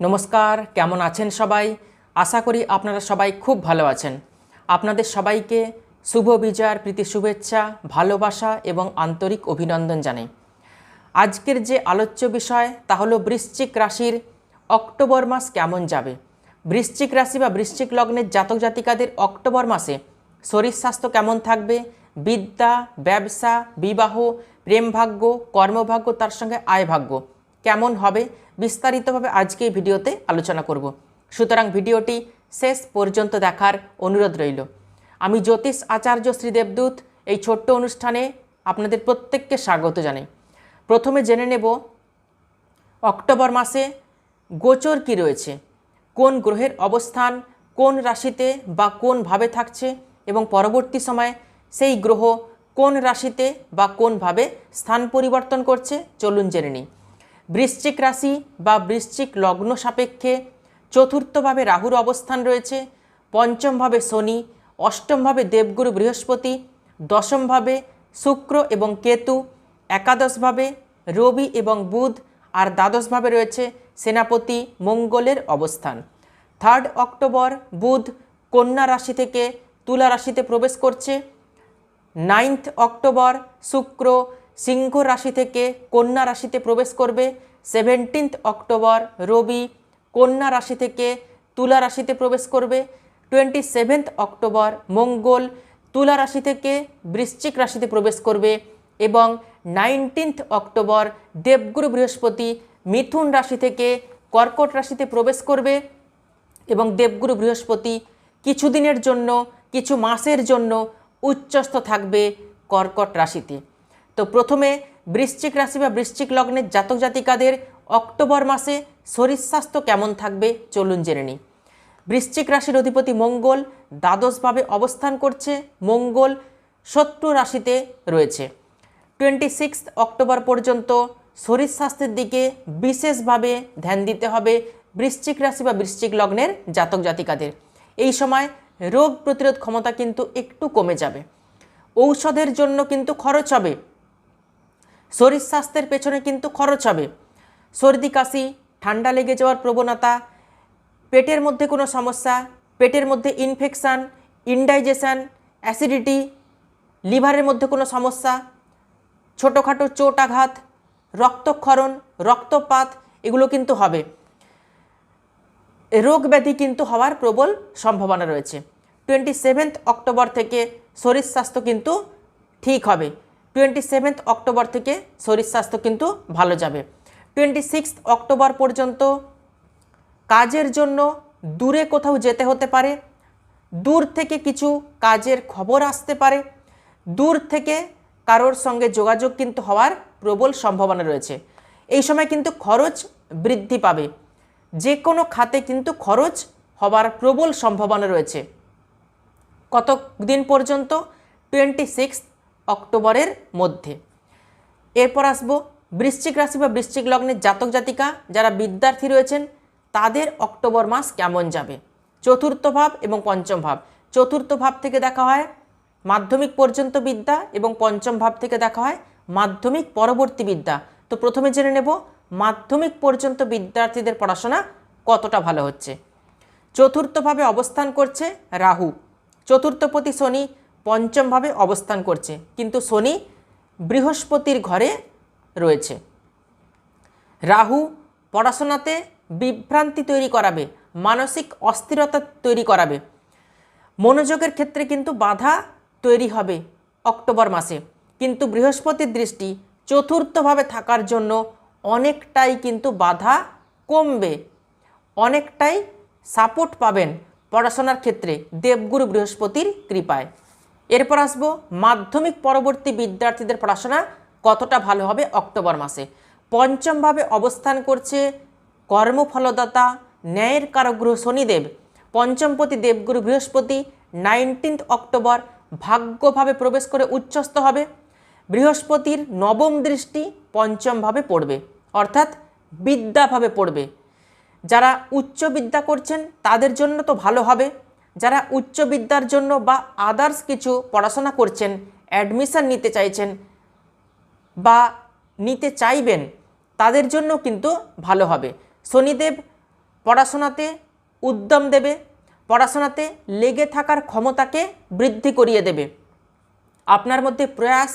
নমস্কার, কেমন আছেন সবাই? আশা করি আপনারা সবাই খুব ভালো আছেন। আপনাদের সবাইকে শুভ বিজয়ার প্রীতি শুভেচ্ছা, ভালোবাসা এবং আন্তরিক অভিনন্দন জানাই। আজকের যে আলোচ্য বিষয় তা হলো বৃশ্চিক রাশির অক্টোবর মাস কেমন যাবে? বৃশ্চিক রাশি বা বৃশ্চিক লগ্নের জাতক জাতিকাদের অক্টোবর মাসে শরীর স্বাস্থ্য কেমন থাকবে? বিদ্যা, ব্যবসা, বিবাহ প্রেমভাগ্য কর্মভাগ্য, তার সঙ্গে আয়ভাগ্য কেমন হবে বিস্তারিতভাবে আজকে ভিডিওতে আলোচনা করব। সুতরাং ভিডিওটি শেষ পর্যন্ত দেখার অনুরোধ রইল। আমি জ্যোতিষ আচার্য শ্রী দেবদূত, এই ছোট্ট অনুষ্ঠানে আপনাদের প্রত্যেককে স্বাগত জানাই। প্রথমে জেনে নেব, অক্টোবর মাসে গোচর কি রয়েছে? কোন গ্রহের অবস্থান, কোন রাশিতে বা কোন ভাবে থাকছে? এবং পরবর্তী সময়ে সেই গ্রহ কোন রাশিতে বা কোনভাবে স্থান পরিবর্তন করছে? চলুন জেনে নিই। বৃশ্চিক রাশি বা বৃশ্চিক লগ্ন সাপেক্ষে চতুর্থভাবে রাহুর অবস্থান রয়েছে, পঞ্চমভাবে শনি, অষ্টমভাবে দেবগুরু বৃহস্পতি, দশমভাবে শুক্র এবং কেতু, একাদশভাবে রবি এবং বুধ, আর দ্বাদশভাবে রয়েছে সেনাপতি মঙ্গলের অবস্থান। থার্ড অক্টোবর বুধ কন্যা রাশি থেকে তুলা রাশিতে প্রবেশ করছে। নাইন্থ অক্টোবর শুক্র সিংহ রাশি থেকে কন্যা রাশিতে প্রবেশ করবে। সেভেন্টিন্থ অক্টোবর রবি কন্যা রাশি থেকে তুলা রাশিতে প্রবেশ করবে। টোয়েন্টি সেভেন্থ অক্টোবর মঙ্গল তুলা রাশি থেকে বৃশ্চিক রাশিতে প্রবেশ করবে এবং নাইনটিন্থ অক্টোবর দেবগুরু বৃহস্পতি মিথুন রাশি থেকে কর্কট রাশিতে প্রবেশ করবে এবং দেবগুরু বৃহস্পতি কিছুদিনের জন্য, কিছু মাসের জন্য উচ্চস্থ থাকবে কর্কট রাশিতে। তো প্রথমে বৃশ্চিক রাশি বা বৃশ্চিক লগ্নের জাতক জাতিকাদের অক্টোবর মাসে শরীর স্বাস্থ্য কেমন থাকবে চলুন জেনে নিই। বৃশ্চিক রাশির অধিপতি মঙ্গল দ্বাদশভাবে অবস্থান করছে। মঙ্গল শত্রু রাশিতে রয়েছে। টোয়েন্টি সিক্স অক্টোবর পর্যন্ত শরীর স্বাস্থ্যের দিকে বিশেষভাবে ধ্যান দিতে হবে বৃশ্চিক রাশি বা বৃশ্চিক লগ্নের জাতক জাতিকাদের। এই সময় রোগ প্রতিরোধ ক্ষমতা কিন্তু একটু কমে যাবে। ঔষধের জন্য কিন্তু খরচ হবে। শরীর স্বাস্থ্যের পেছনে কিন্তু খরচ হবে। সর্দি, কাশি, ঠান্ডা লেগে যাওয়ার প্রবণতা, পেটের মধ্যে কোনো সমস্যা, পেটের মধ্যে ইনফেকশান ইনডাইজেশান অ্যাসিডিটি লিভারের মধ্যে কোনো সমস্যা, ছোটোখাটো চোট আঘাত, রক্তক্ষরণ, রক্তপাত, এগুলো কিন্তু হবে। রোগ ব্যাধি কিন্তু হওয়ার প্রবল সম্ভাবনা রয়েছে। টোয়েন্টি সেভেন্থ অক্টোবর থেকে শরীর স্বাস্থ্য কিন্তু ঠিক হবে। টোয়েন্টি সেভেন্থ অক্টোবর থেকে, শরীর স্বাস্থ্য কিন্তু ভালো যাবে। টোয়েন্টি সিক্স অক্টোবর পর্যন্ত কাজের জন্য দূরে কোথাও যেতে হতে পারে। দূর থেকে কিছু কাজের খবর আসতে পারে। দূর থেকে কারোর সঙ্গে যোগাযোগ কিন্তু হওয়ার প্রবল সম্ভাবনা রয়েছে। এই সময় কিন্তু খরচ বৃদ্ধি পাবে। যে কোনো খাতে কিন্তু খরচ হবার প্রবল সম্ভাবনা রয়েছে। কত দিন পর্যন্ত? টোয়েন্টি সিক্স অক্টোবরের মধ্যে। এরপর আসব বৃশ্চিক রাশি বা বৃশ্চিক লগ্নের জাতক জাতিকা যারা বিদ্যার্থী রয়েছেন, তাদের অক্টোবর মাস কেমন যাবে? চতুর্থ ভাব এবং পঞ্চম ভাব। চতুর্থ ভাব থেকে দেখা হয় মাধ্যমিক পর্যন্ত বিদ্যা এবং পঞ্চম ভাব থেকে দেখা হয় মাধ্যমিক পরবর্তী বিদ্যা। তো প্রথমে জেনে নেব মাধ্যমিক পর্যন্ত বিদ্যার্থীদের পড়াশোনা কতটা ভালো হচ্ছে। চতুর্থভাবে অবস্থান করছে রাহু। চতুর্থপতি শনি পঞ্চমভাবে অবস্থান করছে। কিন্তু শনি বৃহস্পতির ঘরে রয়েছে। রাহু পড়াশোনাতে বিভ্রান্তি তৈরি করাবে, মানসিক অস্থিরতা তৈরি করাবে। মনোযোগের ক্ষেত্রে কিন্তু বাধা তৈরি হবে অক্টোবর মাসে। কিন্তু বৃহস্পতির দৃষ্টি চতুর্থভাবে থাকার জন্য অনেকটাই কিন্তু বাধা কমবে। অনেকটাই সাপোর্ট পাবেন পড়াশোনার ক্ষেত্রে দেবগুরু বৃহস্পতির কৃপায়। এরপর আসব মাধ্যমিক পরবর্তী বিদ্যার্থীদের পড়াশোনা, কতটা ভালো হবে অক্টোবর মাসে? পঞ্চমভাবে অবস্থান করছে কর্মফলদাতা, ন্যায়ের কারগ্রহ শনিদেব। পঞ্চমপতি দেবগুরু বৃহস্পতি, নাইনটিন্থ অক্টোবর ভাগ্যভাবে প্রবেশ করে উচ্চস্থ হবে। বৃহস্পতির নবম দৃষ্টি পঞ্চমভাবে পড়বে, অর্থাৎ বিদ্যাভাবে পড়বে। যারা উচ্চ বিদ্যা করছেন, তাদের জন্য তো ভালো হবে। যারা উচ্চ বিদ্যার জন্য বা আদার্স কিছু পড়াশোনা করছেন অ্যাডমিশন নিতে চাইছেন বা নিতে চাইবেন, তাদের জন্য কিন্তু ভালো হবে। শনিদেব পড়াশোনাতে উদ্যম দেবে, পড়াশোনাতে লেগে থাকার ক্ষমতাকে বৃদ্ধি করিয়ে দেবে। আপনার মধ্যে প্রয়াস,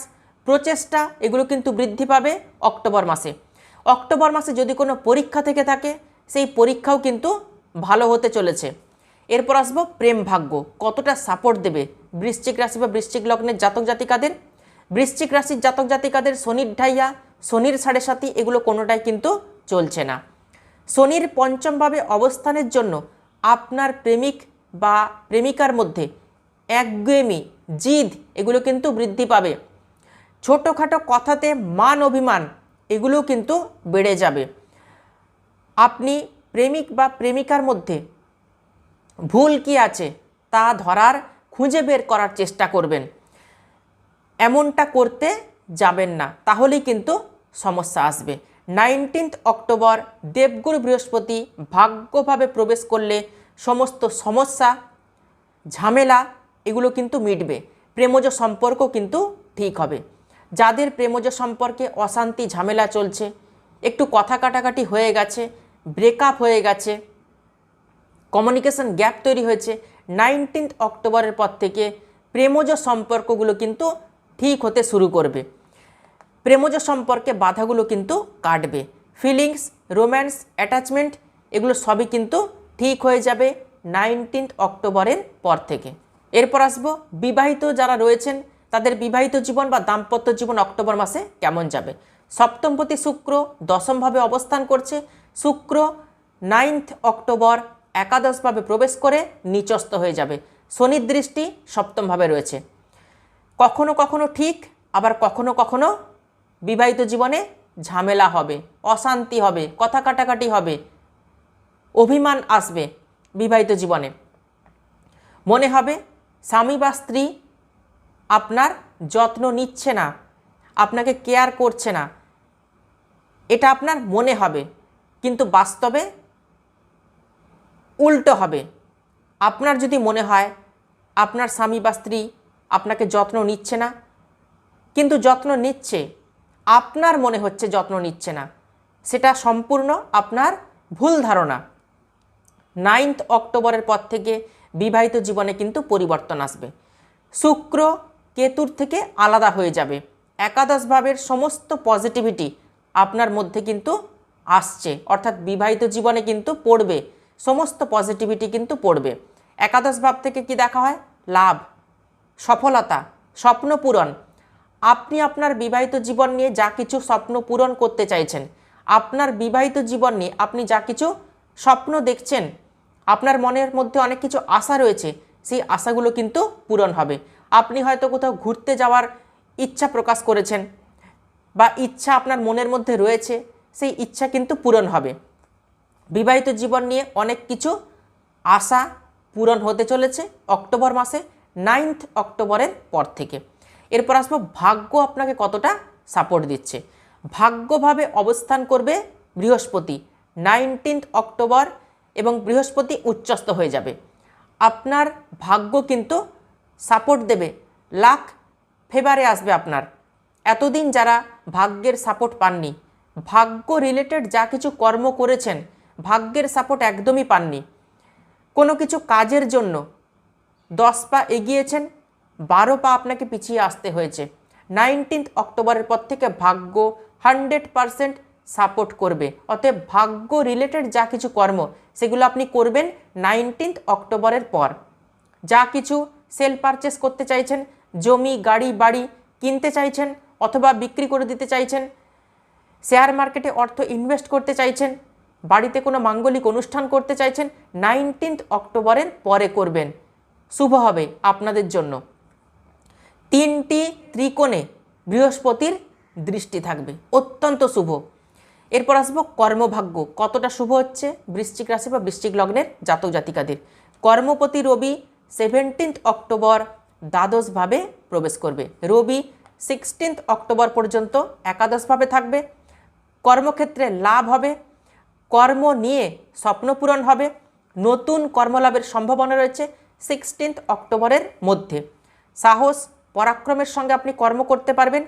প্রচেষ্টা, এগুলো কিন্তু বৃদ্ধি পাবে অক্টোবর মাসে। অক্টোবর মাসে যদি কোনো পরীক্ষা থেকে থাকে, সেই পরীক্ষাও কিন্তু ভালো হতে চলেছে। এরপর আসব প্রেম ভাগ্য। কতটা সাপোর্ট দেবে বৃশ্চিক রাশি বা বৃশ্চিক লগ্নের জাতক জাতিকাদের? বৃশ্চিক রাশির জাতক জাতিকাদের শনির ঢাইয়া, শনির সাড়ে সাথী এগুলো কোনোটাই কিন্তু চলছে না। শনির পঞ্চমভাবে অবস্থানের জন্য আপনার প্রেমিক বা প্রেমিকার মধ্যে একগুয়েমি জিদ এগুলো কিন্তু বৃদ্ধি পাবে। ছোটোখাটো কথাতে মান অভিমান এগুলোও কিন্তু বেড়ে যাবে। আপনি প্রেমিক বা প্রেমিকার মধ্যে ভুল কি আছে তা ধরার খুঁজে বের করার চেষ্টা করবেন। এমনটা করতে যাবেন না, তাহলেই কিন্তু সমস্যা আসবে। নাইনটিন্থ অক্টোবর দেবগুরু বৃহস্পতি ভাগ্যভাবে প্রবেশ করলে সমস্ত সমস্যা, ঝামেলা এগুলো কিন্তু মিটবে। প্রেমজ সম্পর্ক কিন্তু ঠিক হবে। যাদের প্রেমজ সম্পর্কে অশান্তি, ঝামেলা চলছে, একটু কথা কাটাকাটি হয়ে গেছে ব্রেকআপ হয়ে গেছে কমিউনিকেশন গ্যাপ তৈরি হয়েছে। নাইনটিন্থ অক্টোবরের পর থেকে প্রেমজ সম্পর্কগুলো কিন্তু ঠিক হতে শুরু করবে। প্রেমজ সম্পর্কে বাধাগুলো কিন্তু কাটবে। ফিলিংস রোম্যান্স অ্যাটাচমেন্ট এগুলো সবই কিন্তু ঠিক হয়ে যাবে নাইনটিন্থ অক্টোবরের পর থেকে। এরপর আসব বিবাহিত যারা রয়েছেন, তাদের বিবাহিত জীবন বা দাম্পত্য জীবন অক্টোবর মাসে কেমন যাবে? সপ্তমপতি শুক্র দশমভাবে অবস্থান করছে। শুক্র নাইন্থ অক্টোবর একাদশভাবে প্রবেশ করে নিচস্থ হয়ে যাবে। শনির দৃষ্টি সপ্তমভাবে রয়েছে। কখনো কখনো ঠিক, আবার কখনো কখনো বিবাহিত জীবনে ঝামেলা হবে, অশান্তি হবে, কথা কাটাকাটি হবে, অভিমান আসবে বিবাহিত জীবনে। মনে হবে, স্বামী বা স্ত্রী আপনার যত্ন নিচ্ছে না, আপনাকে কেয়ার করছে না, এটা আপনার মনে হবে। কিন্তু বাস্তবে উল্টো হবে। আপনার যদি মনে হয় আপনার স্বামী বা স্ত্রী আপনাকে যত্ন নিচ্ছে না, কিন্তু যত্ন নিচ্ছে, আপনার মনে হচ্ছে যত্ন নিচ্ছে না, সেটা সম্পূর্ণ আপনার ভুল ধারণা। নাইন্থ অক্টোবরের পর থেকে বিবাহিত জীবনে কিন্তু পরিবর্তন আসবে। শুক্র, কেতুর থেকে আলাদা হয়ে যাবে। একাদশ ভাবের সমস্ত পজিটিভিটি আপনার মধ্যে কিন্তু আসছে। অর্থাৎ বিবাহিত জীবনে কিন্তু পড়বে। সমস্ত পজিটিভিটি কিন্তু পড়বে। একাদশ ভাব থেকে কি দেখা হয়? লাভ, সফলতা, স্বপ্ন পূরণ। আপনি আপনার বিবাহিত জীবন নিয়ে যা কিছু স্বপ্ন পূরণ করতে চাইছেন, আপনার বিবাহিত জীবন নিয়ে আপনি যা কিছু স্বপ্ন দেখছেন, আপনার মনের মধ্যে অনেক কিছু আশা রয়েছে, সেই আশাগুলো কিন্তু পূরণ হবে। আপনি হয়তো কোথাও ঘুরতে যাওয়ার ইচ্ছা প্রকাশ করেছেন বা ইচ্ছা আপনার মনের মধ্যে রয়েছে, সেই ইচ্ছা কিন্তু পূরণ হবে। বিবাহিত জীবন নিয়ে অনেক কিছু আশা পূরণ হতে চলেছে অক্টোবর মাসে নাইন্থ অক্টোবরের পর থেকে। এরপর আসব, ভাগ্য আপনাকে কতটা সাপোর্ট দিচ্ছে? ভাগ্যভাবে অবস্থান করবে বৃহস্পতি নাইনটিন্থ অক্টোবর এবং বৃহস্পতি উচ্চস্ত হয়ে যাবে। আপনার ভাগ্য কিন্তু সাপোর্ট দেবে, লাখ ফেভারে আসবে আপনার। এতদিন যারা ভাগ্যের সাপোর্ট পাননি, ভাগ্য রিলেটেড যা কিছু কর্ম করেছেন ভাগ্যের সাপোর্ট একদমই পাননি। কোনো কিছু কাজের জন্য দশ পা এগিয়েছেন, বারো পা আপনাকে পিছিয়ে আসতে হয়েছে। নাইনটিন্থ অক্টোবরের পর থেকে ভাগ্য হান্ড্রেড পারসেন্ট সাপোর্ট করবে। অতএব ভাগ্য রিলেটেড যা কিছু কর্ম, সেগুলো আপনি করবেন নাইনটিন্থ অক্টোবরের পর। যা কিছু সেল পারচেস করতে চাইছেন, জমি, গাড়ি, বাড়ি কিনতে চাইছেন, অথবা বিক্রি করে দিতে চাইছেন শেয়ার মার্কেটে অর্থ ইনভেস্ট করতে চাইছেন বাড়িতে কোনো মাঙ্গলিক অনুষ্ঠান করতে চাইছেন নাইনটিন্থ অক্টোবরের পরে করবেন। শুভ হবে আপনাদের জন্য। তিনটি ত্রিকোণে বৃহস্পতির দৃষ্টি থাকবে। অত্যন্ত শুভ। এরপর আসব কর্মভাগ্য। কতটা শুভ হচ্ছে? বৃশ্চিক রাশি বা বৃশ্চিক লগ্নের জাতক জাতিকাদের। কর্মপতি রবি সেভেন্টিন্থ অক্টোবর দ্বাদশভাবে প্রবেশ করবে। রবি সিক্সটিন্থ অক্টোবর পর্যন্ত একাদশভাবে থাকবে। কর্মক্ষেত্রে লাভ হবে। কর্ম নিয়ে স্বপ্ন পূরণ হবে। নতুন কর্মলাভের সম্ভাবনা রয়েছে সিক্সটিন্থ অক্টোবরের মধ্যে। সাহস, পরাক্রমের সঙ্গে আপনি কর্ম করতে পারবেন,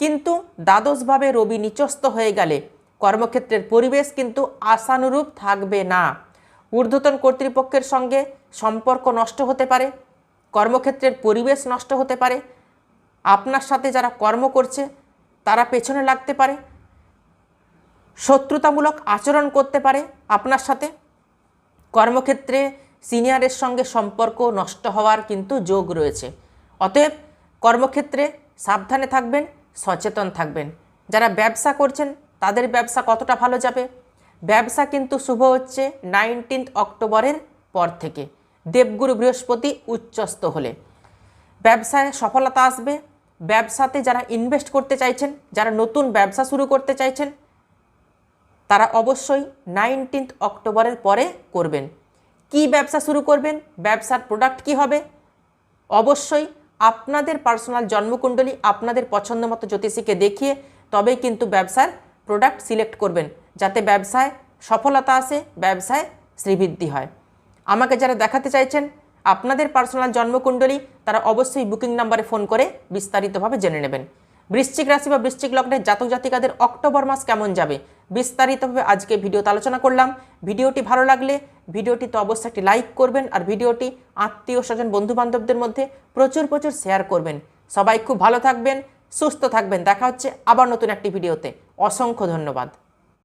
কিন্তু দ্বাদশভাবে রবি নিচস্ত হয়ে গেলে কর্মক্ষেত্রের পরিবেশ কিন্তু আশানুরূপ থাকবে না। ঊর্ধ্বতন কর্তৃপক্ষের সঙ্গে সম্পর্ক নষ্ট হতে পারে, কর্মক্ষেত্রের পরিবেশ নষ্ট হতে পারে। আপনার সাথে যারা কর্ম করছে, তারা পেছনে লাগতে পারে। শত্রুতামূলক আচরণ করতে পারে আপনার সাথে। কর্মক্ষেত্রে সিনিয়রের সঙ্গে সম্পর্ক নষ্ট হওয়ার কিন্তু যোগ রয়েছে। অতএব কর্মক্ষেত্রে সাবধানে থাকবেন, সচেতন থাকবেন। যারা ব্যবসা করছেন, তাদের ব্যবসা কতটা ভালো যাবে? ব্যবসা কিন্তু শুভ হচ্ছে নাইনটিন্থ অক্টোবরের পর থেকে। দেবগুরু বৃহস্পতি উচ্চস্ত হলে। ব্যবসায় সফলতা আসবে। ব্যবসাতে যারা ইনভেস্ট করতে চাইছেন, যারা নতুন ব্যবসা শুরু করতে চাইছেন তারা অবশ্যই নাইনটিন্থ অক্টোবরের পরে করবেন। কি ব্যবসা শুরু করবেন? ব্যবসার প্রোডাক্ট কি হবে? অবশ্যই আপনাদের পার্সোনাল জন্মকুণ্ডলী, আপনাদের পছন্দ মতো জ্যোতিষীকে দেখিয়ে তবেই কিন্তু ব্যবসার প্রোডাক্ট সিলেক্ট করবেন, যাতে ব্যবসায় সফলতা আসে, ব্যবসায় শ্রীবৃদ্ধি হয়। আমাকে যারা দেখাতে চাইছেন, আপনাদের পার্সোনাল জন্মকুণ্ডলী, তারা অবশ্যই বুকিং নাম্বারে ফোন করে বিস্তারিতভাবে জেনে নেবেন। বৃশ্চিক রাশি বা বৃশ্চিক লগ্নের জাতক জাতিকাদের অক্টোবর মাস কেমন যাবে? বিস্তারিতভাবে আজকে ভিডিওতে আলোচনা করলাম। ভিডিওটি ভালো লাগলে ভিডিওটি তো অবশ্যই একটি লাইক করবেন আর ভিডিওটি আত্মীয় স্বজন, বন্ধুবান্ধবদের মধ্যে প্রচুর প্রচুর শেয়ার করবেন। সবাই খুব ভালো থাকবেন, সুস্থ থাকবেন। দেখা হচ্ছে আবার নতুন একটি ভিডিওতে। অসংখ্য ধন্যবাদ।